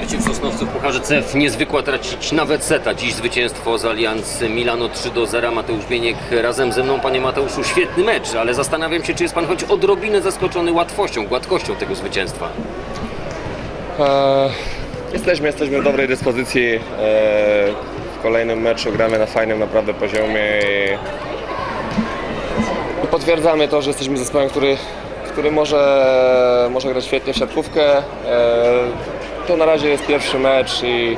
Wiercie w Sosnowcu w Pucharze CF niezwykła tracić nawet seta. Dziś zwycięstwo z Allianz Milano 3 do 0. Mateusz Bieniek razem ze mną. Panie Mateuszu, świetny mecz, ale zastanawiam się, czy jest Pan choć odrobinę zaskoczony łatwością, gładkością tego zwycięstwa. E, Jesteśmy, jesteśmy w dobrej dyspozycji. E, W kolejnym meczu gramy na fajnym naprawdę poziomie i- i potwierdzamy to, że jesteśmy zespołem, który, który może, może grać świetnie w siatkówkę. To na razie jest pierwszy mecz i,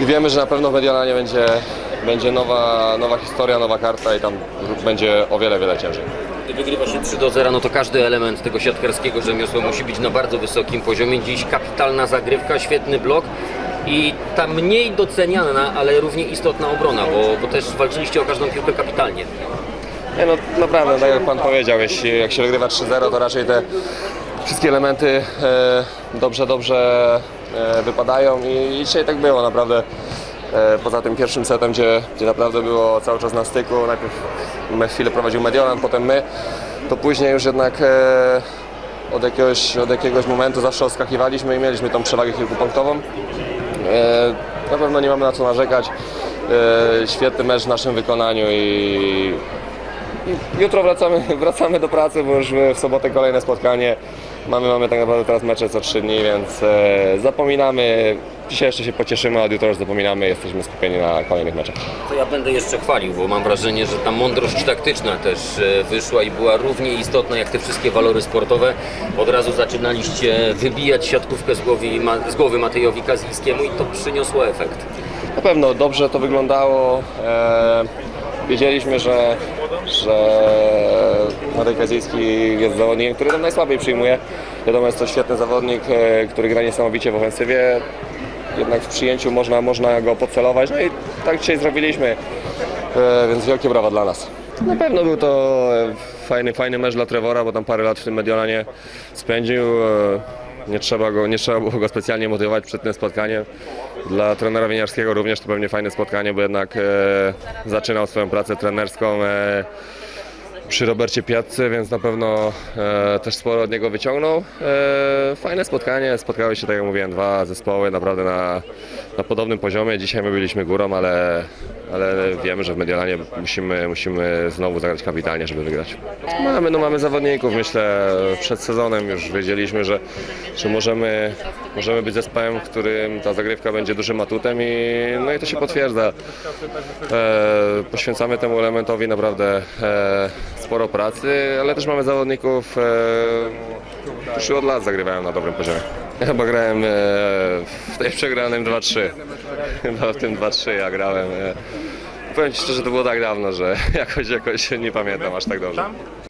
i wiemy, że na pewno w Mediolanie będzie, będzie nowa, nowa historia, nowa karta i tam będzie o wiele, wiele ciężej. Gdy wygrywa się 3 do 0, no to każdy element tego siatkarskiego rzemiosła musi być na bardzo wysokim poziomie. Dziś kapitalna zagrywka, świetny blok i ta mniej doceniana, ale równie istotna obrona, bo, bo też walczyliście o każdą piłkę kapitalnie. Nie no, naprawdę, tak jak Pan powiedział, jeśli jak się wygrywa 3-0, to raczej te wszystkie elementy e, dobrze, dobrze e, wypadają i, dzisiaj tak było naprawdę. E, poza tym pierwszym setem, gdzie, gdzie naprawdę było cały czas na styku, najpierw chwilę prowadził Mediolan, potem my, to później już jednak od, jakiegoś, od jakiegoś momentu zawsze oskakiwaliśmy i mieliśmy tą przewagę kilkupunktową. Na pewno nie mamy na co narzekać. Świetny mecz w naszym wykonaniu i i jutro wracamy, wracamy do pracy, bo już w sobotę kolejne spotkanie. Mamy, mamy tak naprawdę teraz mecze co trzy dni, więc e, zapominamy. Dzisiaj jeszcze się pocieszymy, a od jutra już zapominamy. Jesteśmy skupieni na kolejnych meczach. To ja będę jeszcze chwalił, bo mam wrażenie, że ta mądrość taktyczna też e, wyszła i była równie istotna jak te wszystkie walory sportowe. Od razu zaczynaliście wybijać siatkówkę z głowy, Ma- z głowy Matejowi Kazijskiemu i to przyniosło efekt. Na pewno dobrze to wyglądało. E, wiedzieliśmy, że, że Marek Kaziński jest zawodnikiem, który nam najsłabiej przyjmuje. Wiadomo, jest to świetny zawodnik, e, który gra niesamowicie w ofensywie. Jednak w przyjęciu można, można go podcelować. No i tak dzisiaj zrobiliśmy, e, więc wielkie brawa dla nas. Na pewno był to e, fajny, fajny mecz dla Trevora, bo tam parę lat w tym Mediolanie spędził. Nie trzeba, go, nie trzeba było go specjalnie motywować przed tym spotkaniem. Dla trenera Winiarskiego również to pewnie fajne spotkanie, bo jednak e, zaczynał swoją pracę trenerską e, przy Robercie Piatce, więc na pewno e, też sporo od niego wyciągnął. E, fajne spotkanie, spotkały się, tak jak mówiłem, dwa zespoły naprawdę na, na podobnym poziomie. Dzisiaj my byliśmy górą, ale, ale wiemy, że w Mediolanie musimy, musimy znowu zagrać kapitalnie, żeby wygrać. Mamy, no mamy zawodników, myślę, przed sezonem już wiedzieliśmy, że, że możemy, możemy być zespołem, w którym ta zagrywka będzie dużym atutem i, no i to się potwierdza. E, poświęcamy temu elementowi naprawdę e, sporo pracy, ale też mamy zawodników, e, którzy od lat zagrywają na dobrym poziomie. Ja chyba grałem e, w tej przegranym 2-3. Chyba w tym 2-3 ja grałem. E. Powiem Ci szczerze, to było tak dawno, że jakoś, jakoś nie pamiętam aż tak dobrze.